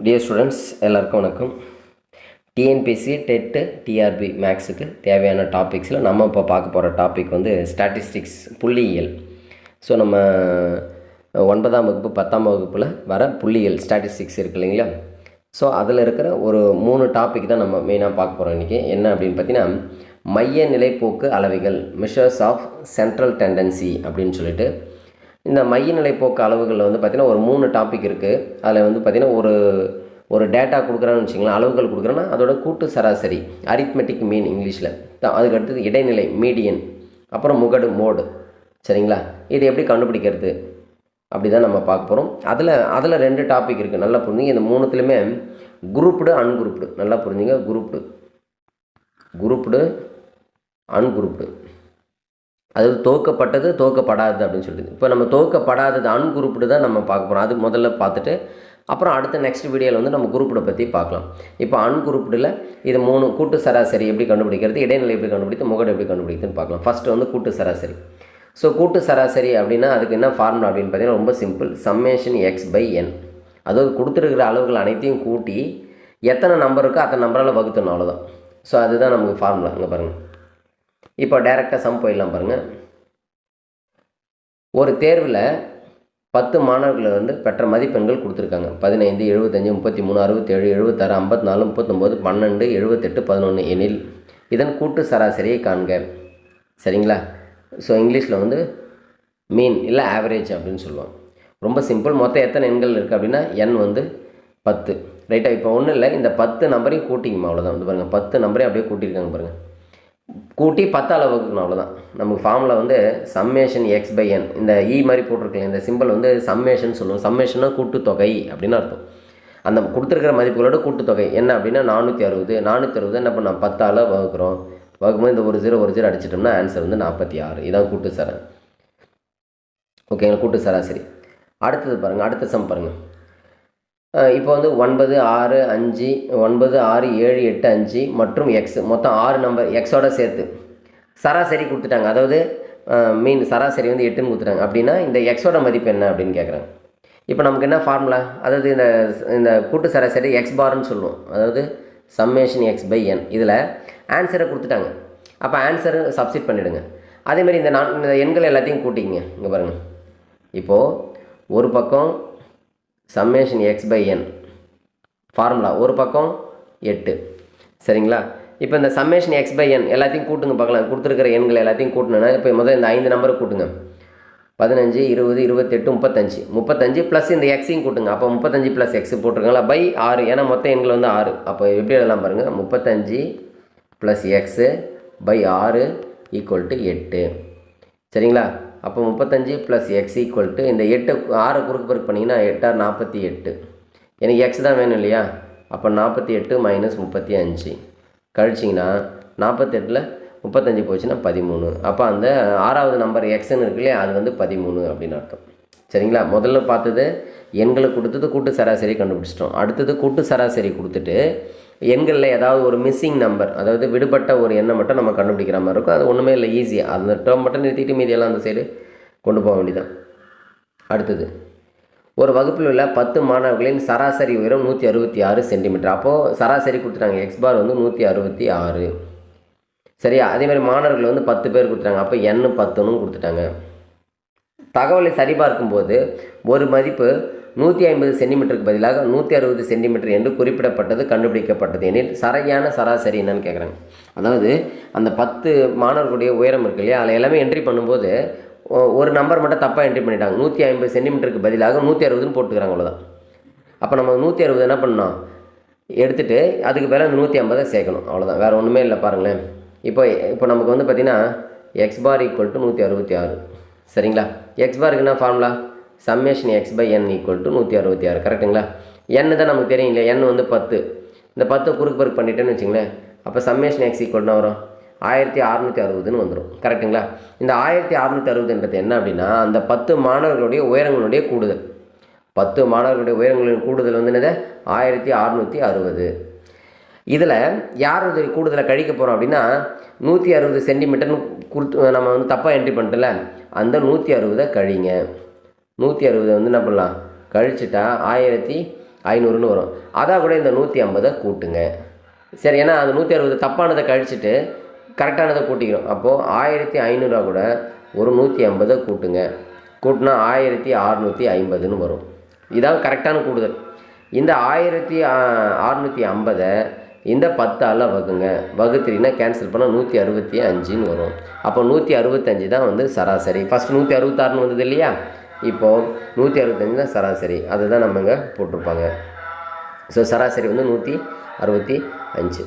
Dear students எல்லாருக்கும் வணக்கம். TNPSC TET TRP மேக்ஸுக்கு தேவையான டாபிக்ஸில் நம்ம இப்போ பார்க்க போகிற டாபிக் வந்து ஸ்டாட்டிஸ்டிக்ஸ் புள்ளியியல். ஸோ நம்ம ஒன்பதாம் வகுப்பு பத்தாம் வகுப்பில் வர புள்ளியியல் ஸ்டாட்டிஸ்டிக்ஸ் இருக்கு இல்லைங்களா? ஸோ அதில் இருக்கிற ஒரு மூணு டாபிக் தான் நம்ம மெயினாக பார்க்க போகிறோம் இன்றைக்கி என்ன அப்படின்னு பார்த்தீங்கன்னா மைய நிலைப்போக்கு அளவைகள் மிஷர்ஸ் ஆஃப் சென்ட்ரல் டெண்டன்சி அப்படின்னு சொல்லிட்டு இந்த மைய நிலைப்போக்கு அளவுகளில் வந்து பார்த்திங்கன்னா ஒரு மூணு டாபிக் இருக்குது அதில் வந்து பார்த்திங்கன்னா ஒரு ஒரு டேட்டா கொடுக்குறான்னு வச்சிங்களேன் அளவுகள் கொடுக்குறேன்னா அதோட கூட்டு சராசரி அரித்மெட்டிக் மீன் இங்கிலீஷில் அதுக்கு அடுத்தது இடைநிலை மீடியன் அப்புறம் முகடு மோடு சரிங்களா? இது எப்படி கண்டுபிடிக்கிறது? அப்படி தான் நம்ம பார்க்க போகிறோம் அதில் அதில் ரெண்டு டாபிக் இருக்குது நல்லா புரிஞ்சுங்க. இந்த மூணுத்துலையுமே குரூப்டு அன்குரூப்டு நல்லா புரிஞ்சுங்க குரூப்டு குரூப்டு அன்குரூப்டு அது துவக்கப்பட்டது துவக்கப்படாதது அப்படின்னு சொல்லிட்டு இப்போ நம்ம துவக்கப்படாதது அன்குரூப்டு தான் நம்ம பார்க்க போகிறோம் அது முதல்ல பார்த்துட்டு அப்புறம் அடுத்த நெக்ஸ்ட் வீடியோவில் வந்து நம்ம குரூப்பை பற்றி பார்க்கலாம். இப்போ அன்குரூப்டில் இது மூணு கூட்டு சராசரி எப்படி கண்டுபிடிக்கிறது இடைநிலை எப்படி கண்டுபிடித்து முகடு எப்படி கண்டுபிடிக்குதுன்னு பார்க்கலாம். ஃபஸ்ட்டு வந்து கூட்டு சராசரி. ஸோ கூட்டு சராசரி அப்படின்னா அதுக்கு என்ன ஃபார்முலா அப்படின்னு பார்த்தீங்கன்னா ரொம்ப simple summation X by N அதாவது கொடுத்துருக்கிற அளவுகள் அனைத்தையும் கூட்டி எத்தனை நம்பர் இருக்கோ அத்தனை நம்பரால் வகுத்தணும் அவ்வளோதான் ஸோ அதுதான் நமக்கு ஃபார்முலா அங்கே பாருங்கள் இப்போ டைரெக்டாக சம் போயிடலாம் பாருங்கள் ஒரு தேர்வில் பத்து மாணவர்கள் வந்து பெற்ற மதிப்பெண்கள் கொடுத்துருக்காங்க. பதினைந்து எழுபத்தஞ்சு முப்பத்தி மூணு அறுபத்தேழு எழுபத்தாறு ஐம்பத்தி நாலு முப்பத்தொம்போது பன்னெண்டு எழுபத்தெட்டு பதினொன்று எனில் இதன் கூட்டு சராசரியை காண்க. சரிங்களா? ஸோ இங்கிலீஷில் வந்து மீன் இல்லை ஆவரேஜ் அப்படின்னு சொல்லுவாங்க. ரொம்ப சிம்பிள் மொத்தம் எத்தனை எண்கள் இருக்குது அப்படின்னா எண் வந்து பத்து. ரைட்டாக இப்போ ஒன்றும் இல்லை. இந்த பத்து நம்பரையும் கூட்டிங்கம்மா அவ்வளோதான் வந்து பாருங்கள் பத்து நம்பரையும் அப்படியே கூட்டியிருக்காங்க பாருங்கள் கூட்டி பத்தால் வகுக்கணும் அவ்வளோதான் நமக்கு ஃபார்மில் வந்து சம்மேஷன் எக்ஸ் பை என் இந்த இ மாதிரி போட்டிருக்கல இந்த சிம்பிள் வந்து சம்மேஷன் சொல்லுவோம். சம்மேஷன்னா கூட்டுத்தொகை அப்படின்னு அர்த்தம். அந்த கொடுத்துருக்கிற மதிப்புகளோட கூட்டுத்தொகை. என்ன அப்படின்னா நானூற்றி அறுபது. நானூற்றி அறுபது என்ன பண்ண பத்தால் வகுக்கிறோம். வகுக்கும்போது இந்த ஒரு ஜீரோ ஒரு ஜீரோ அடிச்சிட்டோம்னா ஆன்சர் வந்து நாற்பத்தி ஆறு. இதான் கூட்டு சர ஓகேங்களா? கூட்டு சராசரி அடுத்தது பாருங்கள் அடுத்த சம் பாருங்கள் இப்போ வந்து ஒன்பது ஆறு அஞ்சு ஒன்பது ஆறு ஏழு எட்டு அஞ்சு மற்றும் எக்ஸ் மொத்தம் ஆறு நம்பர் எக்ஸோட சேர்த்து. சராசரி கொடுத்துட்டாங்க. அதாவது மீன் சராசரி வந்து எட்டுன்னு கொடுத்துட்டாங்க. அப்படின்னா இந்த எக்ஸோட மதிப்பு என்ன அப்படின்னு கேட்குறாங்க இப்போ நமக்கு என்ன ஃபார்முலா அதாவது இந்த இந்த கூட்டு சராசரி எக்ஸ் பார்னு சொல்லுவோம். அதாவது சம்மேஷன் எக்ஸ் பை என் இதில் ஆன்சரை கொடுத்துட்டாங்க. அப்போ ஆன்சரை சப்ஸ்டிட் பண்ணிவிடுங்க அதேமாதிரி இந்த நான் இந்த எண்கள் எல்லாத்தையும் கூட்டிங்க இங்கே பாருங்கள் இப்போது ஒரு பக்கம் summation X by N formula ஒரு பக்கம் எட்டு. சரிங்களா? இப்போ இந்த சம்மேஷன் எக்ஸ் பை என் எல்லாத்தையும் கூட்டுங்க பார்க்கலாம். கொடுத்துருக்கிற எண்கள் எல்லாத்தையும் கூட்டணுன்னா இப்போ முதல் இந்த ஐந்து நம்பரை கூட்டுங்க. பதினஞ்சு இருபது இருபத்தெட்டு முப்பத்தஞ்சு. முப்பத்தஞ்சு ப்ளஸ் இந்த எக்ஸையும் கூட்டுங்க. அப்போ முப்பத்தஞ்சு ப்ளஸ் எக்ஸ் போட்டிருக்காங்களா? பை ஆறு. ஏன்னா மொத்த எண்கள் வந்து ஆறு. அப்போ எப்படி எழுதலாம் பாருங்கள் முப்பத்தஞ்சு ப்ளஸ் எக்ஸு பை ஆறு ஈக்குவல் டு எட்டு. சரிங்களா? அப்போ முப்பத்தஞ்சு ப்ளஸ் எக்ஸ் ஈக்குவல் டு இந்த எட்டு ஆறு குறுக்கு பெருக்கு பண்ணிங்கன்னா எட்டார் நாற்பத்தி எட்டு. எனக்கு எக்ஸ் தான் வேணும் இல்லையா? அப்போ நாற்பத்தி எட்டு மைனஸ் முப்பத்தி அஞ்சு. கழிச்சிங்கன்னா நாற்பத்தெட்டில் முப்பத்தஞ்சு போச்சுன்னா பதிமூணு. அப்போ அந்த ஆறாவது நம்பர் எக்ஸ்ன்னு இருக்கு இல்லையா? அது வந்து பதிமூணு அப்படின்னு அர்த்தம். சரிங்களா? முதல்ல பார்த்தது எண்களை கொடுத்தது கூட்டு சராசரி கண்டுபிடிச்சிட்டோம். அடுத்தது கூட்டு சராசரி கொடுத்துட்டு எண்களில் ஏதாவது ஒரு மிஸ்ஸிங் நம்பர் அதாவது விடுபட்ட ஒரு எண்ணை மட்டும் நம்ம கண்டுபிடிக்கிற மாதிரி இருக்கும். அது ஒன்றுமே இல்லை ஈஸியாக அந்த டேர்ம் மட்டும் நிறுத்திட்டு மீதியெல்லாம் அந்த சைடு கொண்டு போக வேண்டியதான் அடுத்தது ஒரு வகுப்பில் உள்ள பத்து மாணவர்களின் சராசரி உயரம் நூற்றி அறுபத்தி ஆறு சென்டிமீட்டர் அப்போது சராசரி கொடுத்துட்டாங்க எக்ஸ் பார் வந்து நூற்றி அறுபத்தி ஆறு. சரியா? அதே மாதிரி மாணவர்கள் வந்து பத்து பேர் கொடுத்துட்டாங்க. அப்போ எண்ணு பத்துன்னு கொடுத்துட்டாங்க. தகவலை சரிபார்க்கும்போது ஒரு மதிப்பு நூற்றி ஐம்பது சென்டிமீட்டருக்கு பதிலாக நூற்றி அறுபது சென்டிமீட்டர் என்று குறிப்பிடப்பட்டது கண்டுபிடிக்கப்பட்டது எனில் சரியான சராசரி என்னன்னு கேட்குறாங்க அதாவது அந்த பத்து மாணவர்களுடைய உயரம் இருக்கு இல்லையா? அதில் எல்லாமே என்ட்ரி பண்ணும்போது ஒரு நம்பர் மட்டும் தப்பாக என்ட்ரி பண்ணிட்டாங்க. நூற்றி ஐம்பது சென்டிமீட்டருக்கு பதிலாக நூற்றி அறுபதுன்னு போட்டுக்கிறாங்க அவ்வளோதான் அப்போ நம்ம நூற்றி அறுபது என்ன பண்ணோம் எடுத்துகிட்டு அதுக்கு பிறகு அந்த நூற்றி ஐம்பதை சேர்க்கணும். அவ்வளோதான் வேறு ஒன்றுமே இல்லை பாருங்களேன். இப்போ இப்போ நமக்கு வந்து பார்த்திங்கன்னா எக்ஸ் பார் ஈக்குவல் டு நூற்றி அறுபத்தி ஆறு. சரிங்களா? எக்ஸ் பாருக்கு என்ன formula summation X by N equal to நூற்றி அறுபத்தி ஆறு கரெக்டுங்களா என் தான் நமக்கு தெரியும் இல்லையா? என் வந்து பத்து. இந்த பத்து குறுக்கு பருக்கு பண்ணிட்டேன்னு வச்சுங்களேன். அப்போ சம்மேஷன் எக்ஸ் ஈக்குவல்னா வரும்? ஆயிரத்தி அறநூற்றி அறுபதுன்னு வந்துடும் கரெக்டுங்களா இந்த ஆயிரத்தி அறநூற்றி அறுபதுன்றது என்ன அப்படின்னா அந்த பத்து மாணவர்களுடைய உயரங்களுடைய கூடுதல். பத்து மாணவர்களுடைய உயரங்களின் கூடுதல் வந்து என்னது? ஆயிரத்தி அறநூற்றி அறுபது. இதில் யார் உதவி கூடுதலாக கழிக்க போகிறோம் அப்படின்னா நூற்றி அறுபது சென்டிமீட்டர்னு கொடுத்து நம்ம வந்து தப்பாக என்ட்ரி பண்ணிட்டல அந்த நூற்றி அறுபதை கழிங்க. நூற்றி அறுபதை வந்து என்ன பண்ணலாம்? கழிச்சிட்டா ஆயிரத்தி ஐநூறுன்னு வரும். அதான் கூட இந்த நூற்றி ஐம்பதை கூட்டுங்க. சரி ஏன்னா அந்த நூற்றி அறுபது தப்பானதை கழிச்சிட்டு கரெக்டானதை கூட்டிக்கிறோம். அப்போது ஆயிரத்தி ஐநூறுரூவா கூட ஒரு நூற்றி ஐம்பதை கூட்டுங்க. கூட்டினா ஆயிரத்தி அறநூற்றி ஐம்பதுன்னு வரும். இதான் கரெக்டான கூடுதல். இந்த ஆயிரத்தி அறநூற்றி ஐம்பதை இந்த பத்தால் வகுங்க. வகுத்துறீங்கன்னா கேன்சல் பண்ணால் நூற்றி அறுபத்தி அஞ்சுன்னு வரும். அப்போ நூற்றி அறுபத்தஞ்சு தான் வந்து சராசரி. ஃபஸ்ட் நூற்றி அறுபத்தாறுன்னு வந்தது இல்லையா? இப்போது நூற்றி அறுபத்தஞ்சு தான் சராசரி. அதை தான் நம்ம இங்கே போட்டிருப்பாங்க. ஸோ சராசரி வந்து நூற்றி அறுபத்தி அஞ்சு.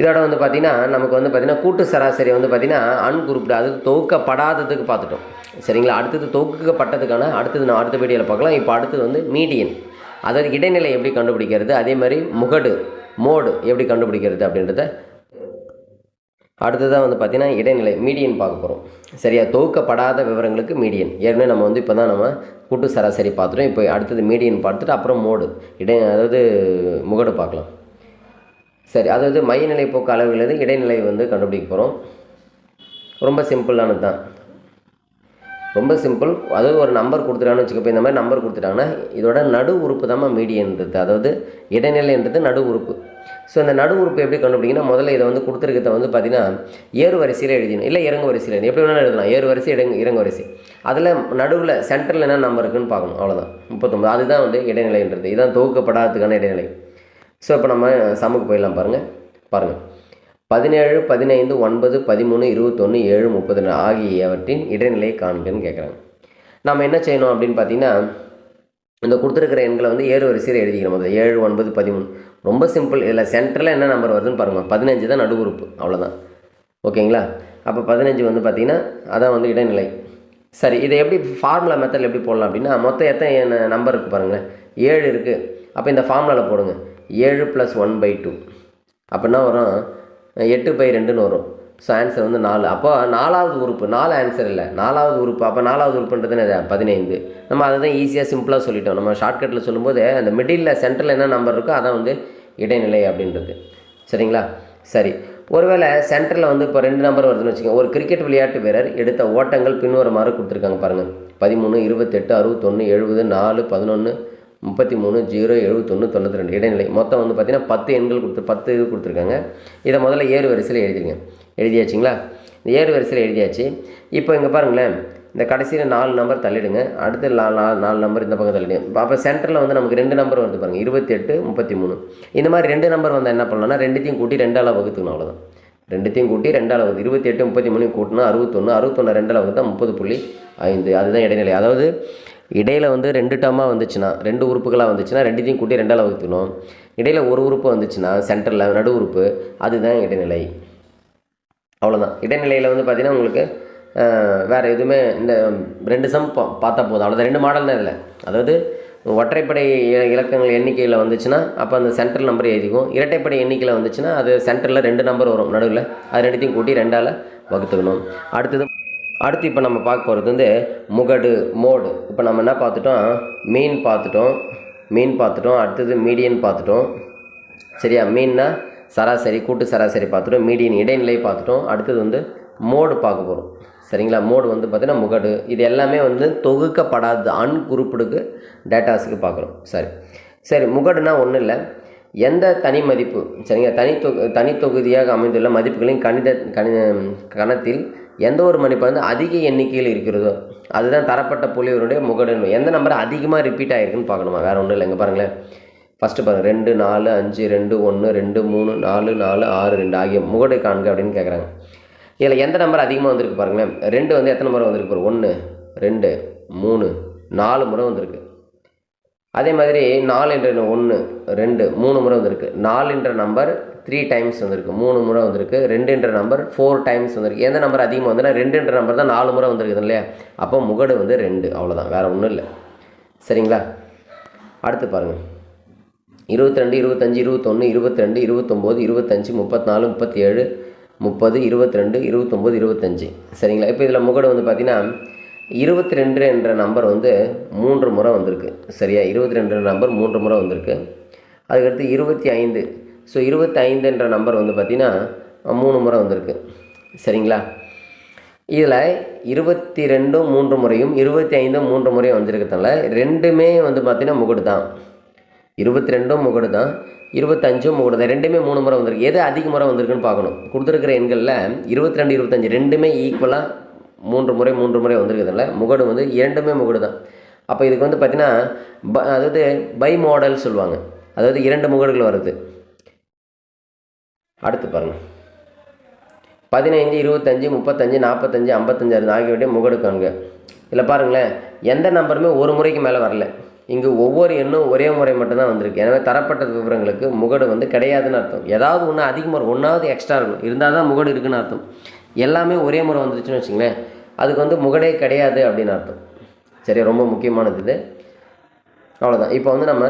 இதோட வந்து பார்த்திங்கன்னா நமக்கு வந்து பார்த்திங்கன்னா கூட்டு சராசரி வந்து பார்த்திங்கன்னா அன்குரூப்டு அது தொகுக்கப்படாததுக்கு பார்த்துட்டோம். சரிங்களா? அடுத்தது தொகுக்கப்பட்டதுக்கான அடுத்தது நான் அடுத்த வீடியோவில் பார்க்கலாம். இப்போ அடுத்தது வந்து மீடியன் அதாவது இடைநிலை எப்படி கண்டுபிடிக்கிறது? அதே மாதிரி முகடு மோடு எப்படி கண்டுபிடிக்கிறது அப்படின்றத அடுத்ததாக வந்து பார்த்திங்கன்னா இடைநிலை மீடியன் பார்க்க போகிறோம் சரியா? தொகுக்கப்படாத விவரங்களுக்கு மீடியன். ஏற்கனவே நம்ம வந்து இப்போ தான் நம்ம கூட்டு சராசரி பார்த்துட்டோம். இப்போ அடுத்தது மீடியன் பார்த்துட்டு அப்புறம் மோடு. இடை அதாவது முகடு பார்க்கலாம். சரி அதாவது மையநிலை போக்கு அளவுலேருந்து இடைநிலை வந்து கண்டுபிடிக்க போகிறோம் ரொம்ப சிம்பிளானது தான் ரொம்ப சிம்பிள் அதாவது ஒரு நம்பர் கொடுத்துட்டாங்கன்னு வச்சுக்கப்போ இந்த மாதிரி நம்பர் கொடுத்துட்டாங்கன்னா இதோட நடு உறுப்பு தான் மீடியன்றது அதாவது இடைநிலைன்றது நடு உறுப்பு. ஸோ இந்த நடு உறுப்பு எப்படி கண்டுபிடிங்கன்னா முதல்ல இதை வந்து கொடுத்துருக்கிறத வந்து பார்த்திங்கன்னா ஏறு வரிசையில் எழுதிடணும். இல்லை இறங்கு வரிசையில் எப்படி வேணாலும் எழுதலாம். ஏறு வரிசை இறங்கு இறங்கு வரிசை. அதில் நடுவில் சென்டரில் என்ன நம்பர் இருக்குன்னு பார்க்கணும். அவ்வளோதான் முப்பத்தொம்பது அதுதான் வந்து இடைநிலைன்றது. இதுதான் தொகுக்கப்படாததுக்கான இடைநிலை. ஸோ இப்போ நம்ம சமுக்கு போயிடலாம் பாருங்கள் பாருங்கள் பதினேழு பதினைந்து ஒன்பது பதிமூணு இருபத்தொன்று ஏழு முப்பது ஆகியவற்றின் இடைநிலை காண்கன்னு கேட்குறாங்க நம்ம என்ன செய்யணும் அப்படின்னு பார்த்தீங்கன்னா இந்த கொடுத்துருக்கிற எண்களை வந்து ஏறு வரிசையில் எழுதிக்கிற முதல்ல ஏழு ஒன்பது பதிமூணு. ரொம்ப சிம்பிள் இதில் சென்டரில் என்ன நம்பர் வருதுன்னு பாருங்கள் பதினஞ்சு தான் நடுவுறுப்பு. அவ்வளோதான் ஓகேங்களா? அப்போ பதினஞ்சு வந்து பார்த்திங்கன்னா அதான் வந்து இடைநிலை. சரி இதை எப்படி ஃபார்முலா மெத்தடில் எப்படி போடலாம் அப்படின்னா மொத்தம் எத்தனை நம்பர் இருக்குது பாருங்கள் ஏழு இருக்குது அப்போ இந்த ஃபார்முலாவில் போடுங்க. ஏழு ப்ளஸ் ஒன் பை டூ அப்படின்னா வரும்? எட்டு பை ரெண்டுன்னு வரும். ஸோ ஆன்சர் வந்து நாலு. அப்போ நாலாவது உறுப்பு நாலு ஆன்சர் இல்லை. நாலாவது உறுப்பு அப்போ நாலாவது உறுப்புன்றது என்ன பதினைந்து. நம்ம அதை தான் ஈஸியாக சிம்பிளாக சொல்லிட்டோம். நம்ம ஷார்ட்கட்டில் சொல்லும்போது அந்த மிடில் சென்டரில் என்ன நம்பர் இருக்கோ அதான் வந்து இடைநிலை அப்படின்றது. சரிங்களா? சரி. ஒருவேளை சென்டரில் வந்து இப்போ ரெண்டு நம்பர் வருதுன்னு வச்சுக்கோங்க. ஒரு கிரிக்கெட் விளையாட்டு வீரர் எடுத்த ஓட்டங்கள் பின்வருமாறு கொடுத்துருக்காங்க பாருங்கள் பதிமூணு இருபத்தெட்டு அறுபத்தொன்று எழுபது நாலு பதினொன்று முப்பத்தி மூணு ஜீரோ எழுபத்தொன்று தொண்ணூற்றி ரெண்டு இடைநிலை. மொத்தம் வந்து பார்த்திங்கன்னா பத்து எண்கள் கொடுத்து பத்து இது கொடுத்துருக்காங்க. இதை முதல்ல ஏறு வரிசையில் எழுதிருங்க. எழுதியாச்சுங்களா? இந்த ஏறு வரிசையில் எழுதியாச்சு. இப்போ இங்கே பாருங்களேன். இந்த கடைசியில் நாலு நம்பர் தள்ளிடுங்க. அடுத்து நாலு நாலு நாலு நம்பர் இந்த பக்கம் தள்ளிடுங்க. அப்போ சென்டரில் வந்து நமக்கு ரெண்டு நம்பர் வருது பாருங்கள் இருபத்தெட்டு முப்பத்தி மூணு. இந்த மாதிரி ரெண்டு நம்பர் வந்தால் என்ன பண்ணலாம்னா ரெண்டுத்தையும் கூட்டி ரெண்டால் வகுத்துக்கணும் அவ்வளோதான் ரெண்டுத்தையும் கூட்டி ரெண்டால் வகுத்து இருபத்தி எட்டு முப்பத்தி மூணு கூட்டினா அறுபத்தொன்று அறுபத்தொன்று ரெண்டால் வகுத்தா முப்பது புள்ளி ஐந்து. அதுதான் இடைநிலை. அதாவது இடையில் வந்து ரெண்டு டேர்மாக வந்துச்சுன்னா ரெண்டு உறுப்புகளாக வந்துச்சுன்னா ரெண்டுத்தையும் கூட்டி ரெண்டால் வகுத்துக்கணும். இடையில் ஒரு உறுப்பு வந்துச்சுன்னா சென்டரில் நடு உறுப்பு அதுதான் இடைநிலை. அவ்வளோதான் இடைநிலையில் வந்து பார்த்திங்கன்னா உங்களுக்கு வேறு எதுவுமே இந்த ரெண்டு சம் பா பார்த்தா போதும். அவ்வளோதான் ரெண்டு மாடல் தான் அதாவது ஒற்றைப்படை இ- இலக்கங்கள் எண்ணிக்கையில் வந்துச்சுன்னா அப்போ அந்த சென்ட்ரல் நம்பர் எழுதிக்கும் இரட்டைப்படை எண்ணிக்கையில் வந்துச்சுன்னா அது சென்டரில் ரெண்டு நம்பர் வரும். நடுவில். அது ரெண்டுத்தையும் கூட்டி ரெண்டால் வகுத்துக்கணும். அடுத்தது அடுத்து இப்போ நம்ம பார்க்க போகிறது வந்து முகடு மோடு. இப்போ நம்ம என்ன பார்த்துட்டோம்? மீன் பார்த்துட்டோம். மீன் பார்த்துட்டோம். அடுத்தது மீடியன் பார்த்துட்டோம். சரியா? மீன்னா சராசரி கூட்டு சராசரி பார்த்துட்டோம். மீடியன் இடைநிலை பார்த்துட்டோம். அடுத்தது வந்து மோடு பார்க்க போகிறோம் சரிங்களா? மோடு வந்து பார்த்திங்கன்னா முகடு. இது எல்லாமே வந்து தொகுக்கப்படாத அன்குறிப்பிடுக்கு டேட்டாஸுக்கு பார்க்குறோம். சரி. சரி முகடுனா ஒன்றும் இல்லை. எந்த தனி மதிப்பு? சரிங்க தனி தொகு தனித்தொகுதியாக அமைந்துள்ள மதிப்புகளின் கணித கணித கணத்தில் எந்த ஒரு மன்னிப்பு வந்து அதிக எண்ணிக்கையில் இருக்கிறதோ அதுதான் தரப்பட்ட புலியோருடைய முகடு எந்த நம்பர் அதிகமாக ரிப்பீட் ஆகிருக்குன்னு பார்க்கணுமா? வேறு ஒன்றும் இல்லைங்க பாருங்களேன். ஃபஸ்ட்டு பாருங்கள் ரெண்டு நாலு அஞ்சு ரெண்டு ஒன்று ரெண்டு மூணு நாலு நாலு ஆறு ரெண்டு ஆகிய முகடு காண்க அப்படின்னு கேட்குறாங்க இதில் எந்த நம்பர் அதிகமாக வந்திருக்கு பாருங்களேன். ரெண்டு வந்து எத்தனை முறை வந்திருக்கு பாரு ஒன்று ரெண்டு மூணு நாலு முறை வந்திருக்கு. அதே மாதிரி நாலு என்ற ஒன்று ரெண்டு மூணு முறை வந்திருக்கு. நாலு என்ற நம்பர் த்ரீ டைம்ஸ் வந்திருக்கு. மூணு முறை வந்திருக்கு. ரெண்டுன்ற நம்பர் ஃபோர் டைம்ஸ் வந்திருக்கு. எந்த நம்பர் அதிகமாக வந்துன்னா ரெண்டுன்ற நம்பர் தான் நாலு முறை வந்திருக்குது இல்லையா? அப்போ முகடு வந்து ரெண்டு. அவ்வளோதான் வேறு ஒன்றும் இல்லை. சரிங்களா? அடுத்து பாருங்கள் இருபத்திரெண்டு இருபத்தஞ்சி இருபத்தொன்று இருபத்ரெண்டு இருபத்தொம்போது இருபத்தஞ்சி முப்பத்தினாலு முப்பத்தி ஏழு முப்பது இருபத்ரெண்டு இருபத்தொம்போது இருபத்தஞ்சி. சரிங்களா? இப்போ இதில் முகடு வந்து பார்த்தீங்கன்னா இருபத்தி ரெண்டு என்ற நம்பர் வந்து மூன்று முறை வந்திருக்கு. சரியா? இருபத்தி ரெண்டு நம்பர் மூன்று முறை வந்திருக்கு. அதுக்கடுத்து இருபத்தி ஐந்து ஸோ இருபத்தைந்துன்ற என்ற நம்பர் வந்து பார்த்திங்கன்னா மூணு முறை வந்திருக்கு. சரிங்களா? இதில் இருபத்தி ரெண்டும் மூன்று முறையும் இருபத்தி ஐந்தும் மூன்று முறையும் வந்திருக்கிறதுனால ரெண்டுமே வந்து பார்த்திங்கன்னா முகடு தான். இருபத்தி ரெண்டும் முகடு தான் இருபத்தஞ்சும் முகடு தான் ரெண்டுமே மூணு முறை வந்திருக்கு. எது அதிக முறை வந்திருக்குன்னு பார்க்கணும். கொடுத்துருக்கிற எண்களில் இருபத்தி ரெண்டு இருபத்தஞ்சு ரெண்டுமே ஈக்குவலாக மூன்று முறை மூன்று முறை வந்திருக்கிறதுனால முகடு வந்து இரண்டுமே முகடு தான். அப்போ இதுக்கு வந்து பார்த்திங்கன்னா ப அதாவது பை மாடல் சொல்லுவாங்க. அதாவது இரண்டு முகடுகள் வருது. அடுத்து பாருங்கள் பதினைந்து இருபத்தஞ்சி முப்பத்தஞ்சு நாற்பத்தஞ்சு ஐம்பத்தஞ்சு அறுபது ஆகியவற்றை முகடு காண்க இதில் பாருங்களேன் எந்த நம்பருமே ஒரு முறைக்கு மேலே வரல. இங்கு ஒவ்வொரு எண்ணும் ஒரே முறை மட்டும்தான் வந்திருக்கு. எனவே தரப்பட்ட விவரங்களுக்கு முகடு வந்து கிடையாதுன்னு அர்த்தம். ஏதாவது ஒன்று அதிகமாக ஒன்றாவது எக்ஸ்ட்ரா இருக்கும். இருந்தால் தான் முகடு இருக்குன்னு அர்த்தம். எல்லாமே ஒரே முறை வந்துருச்சுன்னு வச்சுங்களேன் அதுக்கு வந்து முகடே கிடையாது அப்படின்னு அர்த்தம். சரி ரொம்ப முக்கியமானது இது. அவ்வளோதான் இப்போ வந்து நம்ம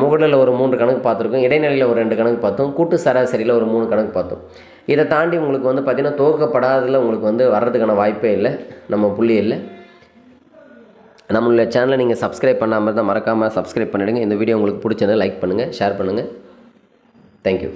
முகடில் ஒரு மூன்று கணக்கு பார்த்துருக்கோம் இடைநிலையில் ஒரு ரெண்டு கணக்கு பார்த்தோம் கூட்டு சராசரியில் ஒரு மூணு கணக்கு பார்த்தோம். இதை தாண்டி உங்களுக்கு வந்து பார்த்திங்கன்னா துவக்கப்படாததில் உங்களுக்கு வந்து வர்றதுக்கான வாய்ப்பே இல்லை நம்ம புள்ளி இல்லை. நம்மளுடைய சேனலை நீங்கள் சப்ஸ்கிரைப் பண்ணாமல் தான் மறக்காமல் சப்ஸ்கிரைப் பண்ணிவிடுங்க இந்த வீடியோ உங்களுக்கு பிடிச்சதை லைக் பண்ணுங்கள் ஷேர் பண்ணுங்கள் தேங்க்யூ